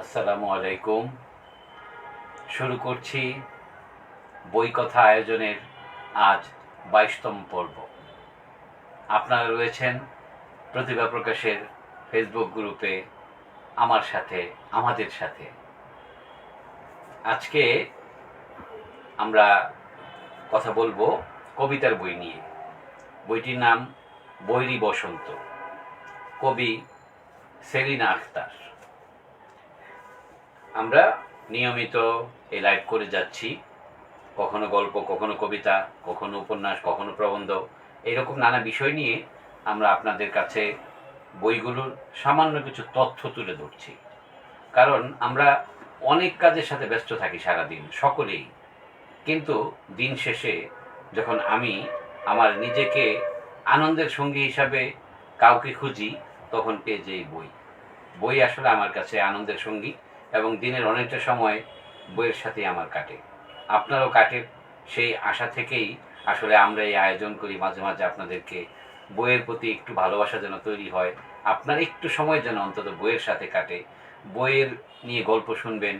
আসসালামু আলাইকুম। শুরু করছি বই কথা আয়োজনের আজ বাইশতম পর্ব। আপনারা রয়েছেন প্রতিভা প্রকাশের ফেসবুক গ্রুপে, আমার সাথে, আমাদের সাথে। আজকে আমরা কথা বলব কবিতার বই নিয়ে। বইটির নাম বৈরী বসন্ত। কবি সেলিনা আখতার। আমরা নিয়মিত এই লাইভ করে যাচ্ছি। কখনো গল্প, কখনো কবিতা, কখনো উপন্যাস, কখনো প্রবন্ধ এইরকম নানা বিষয় নিয়ে আমরা আপনাদের কাছে বইগুলোর সামান্য কিছু তথ্য তুলে ধরছি। কারণ আমরা অনেক কাজের সাথে ব্যস্ত থাকি সারাদিন, সকলেই। কিন্তু দিন শেষে যখন আমি আমার নিজেকে আনন্দের সঙ্গী হিসাবে কাউকে খুঁজি, তখন পেয়ে যাই বই। বই আসলে আমার কাছে আনন্দের সঙ্গী। এবং দিনের অনেকটা সময় বইয়ের সাথেই আমার কাটে। আপনারও কাটে। সেই আশা থেকেই আসলে আমরা এই আয়োজন করি। মাঝে মাঝে আপনাদেরকে বইয়ের প্রতি একটু ভালোবাসা যেন তৈরি হয়। আপনার একটু সময় যেন অন্তত বইয়ের সাথে কাটে। বইয়ের নিয়ে গল্প শুনবেন,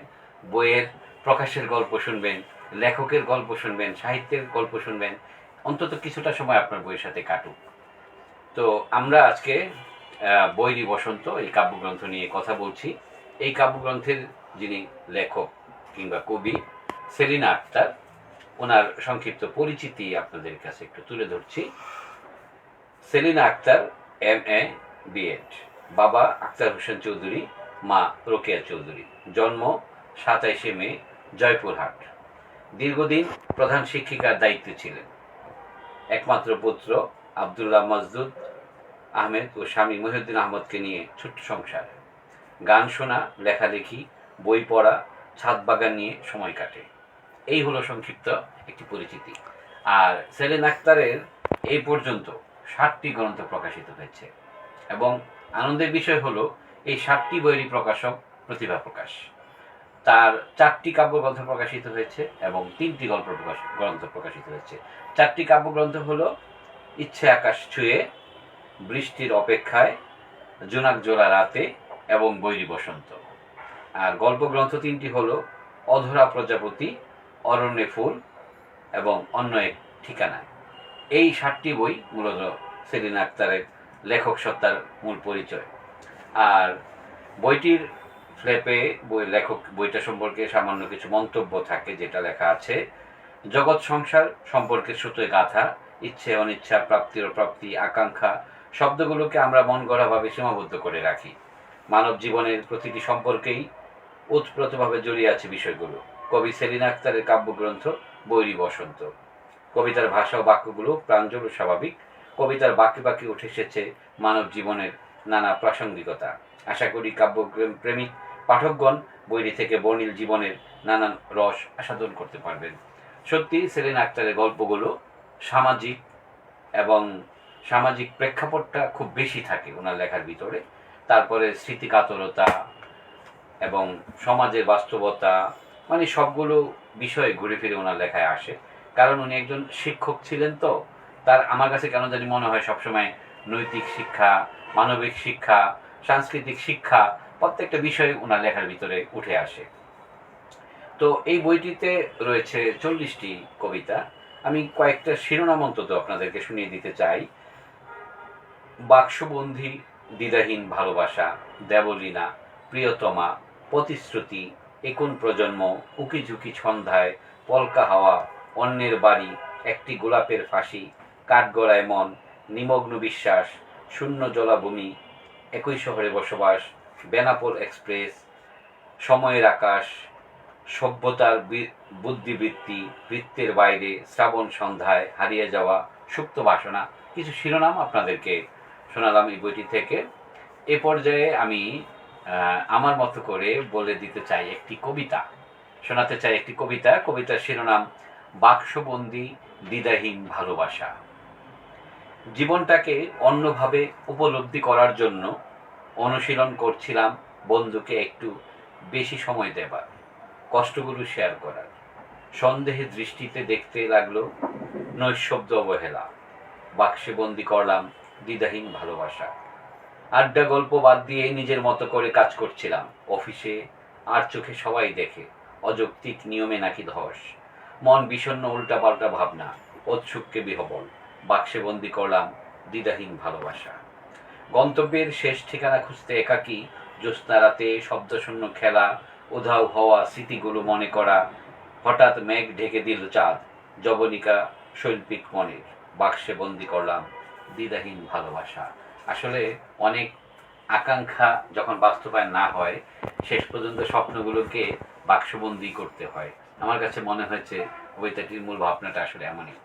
বইয়ের প্রকাশের গল্প শুনবেন, লেখকের গল্প শুনবেন, সাহিত্যের গল্প শুনবেন, অন্তত কিছুটা সময় আপনার বইয়ের সাথে কাটুক। তো আমরা আজকে বৈরী বসন্ত এই কাব্যগ্রন্থ নিয়ে কথা বলছি। এই কাব্যগ্রন্থের যিনি লেখক কিংবা কবি, সেলিনা আক্তার, ওনার সংক্ষিপ্ত পরিচিতি আপনাদের কাছে একটু তুলে ধরছি। Selina Akter, M A B Ed বাবা আক্তার হোসেন চৌধুরী, মা রোকেয়া চৌধুরী। জন্ম সাতাইশে মে, জয়পুরহাট। দীর্ঘদিন প্রধান শিক্ষিকার দায়িত্বে ছিলেন। একমাত্র পুত্র আবদুল্লাহ মজদুদ আহমেদ ও স্বামী মহিউদ্দিন আহমদকে নিয়ে ছোট্ট সংসার। গান শোনা, লেখালেখি, বই পড়া, ছাদ বাগান নিয়ে সময় কাটে। এই হলো সংক্ষিপ্ত একটি পরিচিতি। আর সেলেন আক্তারের এই পর্যন্ত ষাটটি গ্রন্থ প্রকাশিত হয়েছে। এবং আনন্দের বিষয় হলো, এই ষাটটি বইয়েরই প্রকাশক প্রতিভা প্রকাশ। তার চারটি কাব্যগ্রন্থ প্রকাশিত হয়েছে এবং তিনটি গল্প প্রকাশ, গ্রন্থ প্রকাশিত হয়েছে। চারটি কাব্যগ্রন্থ হলো, ইচ্ছে আকাশ ছুঁয়ে, বৃষ্টির অপেক্ষায়, জোনাক জোড়া রাতে এবং বৈরী বসন্ত। আর গল্পগ্রন্থ তিনটি হল অধরা প্রজাপতি, অরণ্যে ফুল এবং অন্য এক ঠিকানা এই সাতটি বই মূলত সেলিনা আক্তারের লেখক সত্তার মূল পরিচয়। আর বইটির ফ্লেপে বই লেখক, বইটা সম্পর্কে সামান্য কিছু মন্তব্য থাকে, যেটা লেখা আছে, জগৎ সংসার সম্পর্কে সুতোয় গাথা, ইচ্ছে অনিচ্ছা, প্রাপ্তির প্রাপ্তি আকাঙ্ক্ষা, শব্দগুলোকে আমরা মন গড়াভাবে সীমাবদ্ধ করে রাখি। মানব জীবনের প্রতিটি সম্পর্কেই ওতপ্রোতভাবে জড়িয়ে আছে বিষয়গুলো। কবি সেলিনা আক্তারের কাব্যগ্রন্থ বৈরী বসন্ত। কবিতার ভাষা ও বাক্যগুলো প্রাঞ্জল স্বাভাবিক। কবিতার বাক্যে বাক্যে উঠে এসেছে মানব জীবনের নানা প্রাসঙ্গিকতা। আশা করি কাব্য প্রেমিক পাঠকগণ বইটি থেকে বর্ণিল জীবনের নানান রস আস্বাদন করতে পারবেন। সত্যি, সেলিনা আক্তারের গল্পগুলো সামাজিক এবং সামাজিক প্রেক্ষাপটটা খুব বেশি থাকে ওনার লেখার ভিতরে। তারপরে স্মৃতিকাতরতা এবং সমাজের বাস্তবতা মানে সবগুলো বিষয় ঘুরে ফিরে ওনার লেখায় আসে। কারণ উনি একজন শিক্ষক ছিলেন তো, তার আমার কাছে কেন জানি মনে হয় সবসময় নৈতিক শিক্ষা, মানবিক শিক্ষা, সাংস্কৃতিক শিক্ষা প্রত্যেকটা বিষয় ওনার লেখার ভিতরে উঠে আসে। তো এই বইটিতে রয়েছে চল্লিশটি কবিতা। আমি কয়েকটা শিরোনাম অন্তত আপনাদেরকে শুনিয়ে দিতে চাই। বাক্সবন্ধী দ্বিধাহীন ভালোবাসা, দেবলীনা, প্রিয়তমা, প্রতিশ্রুতি, একুন প্রজন্ম, উকিঝুঁকি ছন্দায় পলকা হাওয়া, অন্যের বাড়ি, একটি গোলাপের ফাঁসি, কাঠগড়ায় মন, নিমগ্ন বিশ্বাস, শূন্য জলাভূমি, একই শহরে বসবাস, বেনাপোল এক্সপ্রেস, সময়ের আকাশ, সভ্যতার বুদ্ধিবৃত্তি, বৃত্তের বাইরে, শ্রাবণ সন্ধ্যায় হারিয়ে যাওয়া সুপ্ত বাসনা, কিছু শিরোনাম আপনাদেরকে শোনালাম এই বইটি থেকে। এ পর্যায়ে আমি আমার মতো করে বলে দিতে চাই একটি কবিতা। শোনাতে চাই একটি কবিতা। কবিতার শিরোনাম, বাক্সবন্দি দ্বিধাহীন ভালোবাসা। জীবনটাকে অন্যভাবে উপলব্ধি করার জন্য অনুশীলন করছিলাম বন্ধুকে একটু বেশি সময় দেবার, কষ্টগুলো শেয়ার করার। সন্দেহে দৃষ্টিতে দেখতে লাগল নৈশব্দ অবহেলা। বাক্সে বন্দি করলাম দ্বিধাহীন ভালোবাসা। আড্ডা গল্প বাদ দিয়ে নিজের মতো করে কাজ করছিলাম। অফিসে আর চোখে সবাই দেখে, অযৌক্তিক নিয়মে নাকি ধস। মন বিষণ্ণ উল্টাপাল্টা ভাবনা উৎসুককে বিহবল, বাক্সে বন্দি করলাম দ্বিধাহীন ভালোবাসা। গন্তব্যের শেষ ঠিকানা খুঁজতে একাকী, জ্যোৎস্না রাতে শব্দশূন্য খেলা, উধাও হওয়া স্মৃতিগুলো মনে করা, হঠাৎ মেঘ ঢেকে দিল চাঁদ জবনিকা শৈল্পিক মনের, বাক্সে বন্দি করলাম দ্বিধাহীন ভালোবাসা। আসলে অনেক আকাঙ্ক্ষা যখন বাস্তবায়ন না হয়, শেষ পর্যন্ত স্বপ্নগুলোকে বাক্সবন্দি করতে হয়। আমার কাছে মনে হয়েছে কবিতাটির মূল ভাবনাটা আসলে এমনই।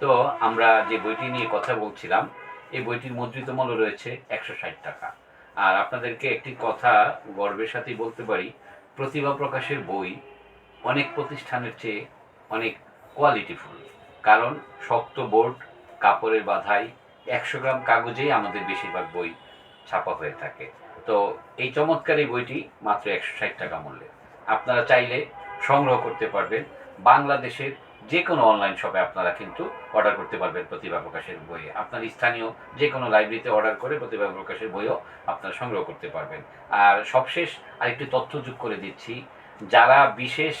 তো আমরা যে বইটি নিয়ে কথা বলছিলাম, এই বইটির মুদ্রিত মূল্য রয়েছে একশো ষাট টাকা। আর আপনাদেরকে একটি কথা গর্বের সাথেই বলতে পারি, প্রতিভা প্রকাশের বই অনেক প্রতিষ্ঠানের চেয়ে অনেক কোয়ালিটিফুল কারণ শক্ত বোর্ড, কাপড়ের বাধাই একশো গ্রাম কাগজেই আমাদের বেশিরভাগ বই ছাপা হয়ে থাকে। তো এই চমৎকার এই বইটি মাত্র একশো ষাট টাকা মূল্যে। আপনারা চাইলে সংগ্রহ করতে পারবেন। বাংলাদেশের যে কোনো অনলাইন শপে আপনারা কিন্তু অর্ডার করতে পারবেন প্রতিভা প্রকাশের বই আপনার স্থানীয় যে কোনো লাইব্রেরিতে অর্ডার করে প্রতিভা প্রকাশের বইও আপনারা সংগ্রহ করতে পারবেন। আর সবশেষ আরেকটি তথ্য যোগ করে দিচ্ছি, যারা বিশেষ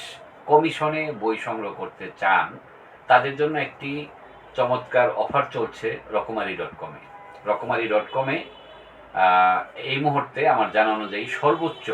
কমিশনে বই সংগ্রহ করতে চান, তাদের জন্য একটি চমৎকার অফার চলছে রকমারি ডট কমে রকমারি ডট কমে এই মুহূর্তে আমার জানা অনুযায়ী সর্বোচ্চ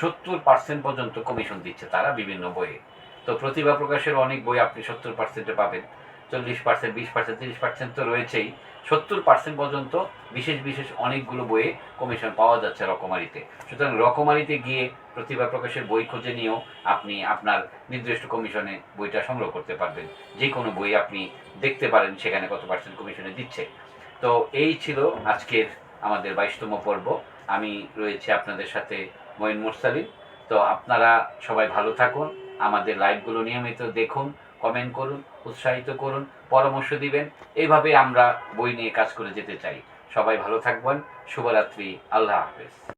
সত্তর পার্সেন্ট পর্যন্ত কমিশন দিচ্ছে তারা বিভিন্ন বইয়ে। তো প্রতিভা প্রকাশের অনেক বই আপনি সত্তর পার্সেন্টে পাবেন, চল্লিশ পার্সেন্ট বিশ পার্সেন্ট তিরিশ পার্সেন্ট তো রয়েছেই। সত্তর পার্সেন্ট পর্যন্ত বিশেষ বিশেষ অনেকগুলো বইয়ে কমিশন পাওয়া যাচ্ছে রকমারিতে। সুতরাং রকমারিতে গিয়ে প্রতিভা প্রকাশের বই খুঁজে নিয়েও আপনি আপনার নির্দিষ্ট কমিশনে বইটা সংগ্রহ করতে পারবেন। যে কোনো বই আপনি দেখতে পারেন, সেখানে কত পার্সেন্ট কমিশনে দিচ্ছে। তো এই ছিল আজকের আমাদের বাইশতম পর্ব। আমি রয়েছে আপনাদের সাথে মঈন মুরসালিন। তো আপনারা সবাই ভালো থাকুন, আমাদের লাইভগুলো নিয়মিত দেখুন। কমেন্ট করুন, উৎসাহিত করুন, পরামর্শ দিবেন। এইভাবে আমরা বই নিয়ে কাজ করে যেতে চাই। সবাই ভালো থাকবেন। শুভরাত্রি। আল্লাহ হাফেজ।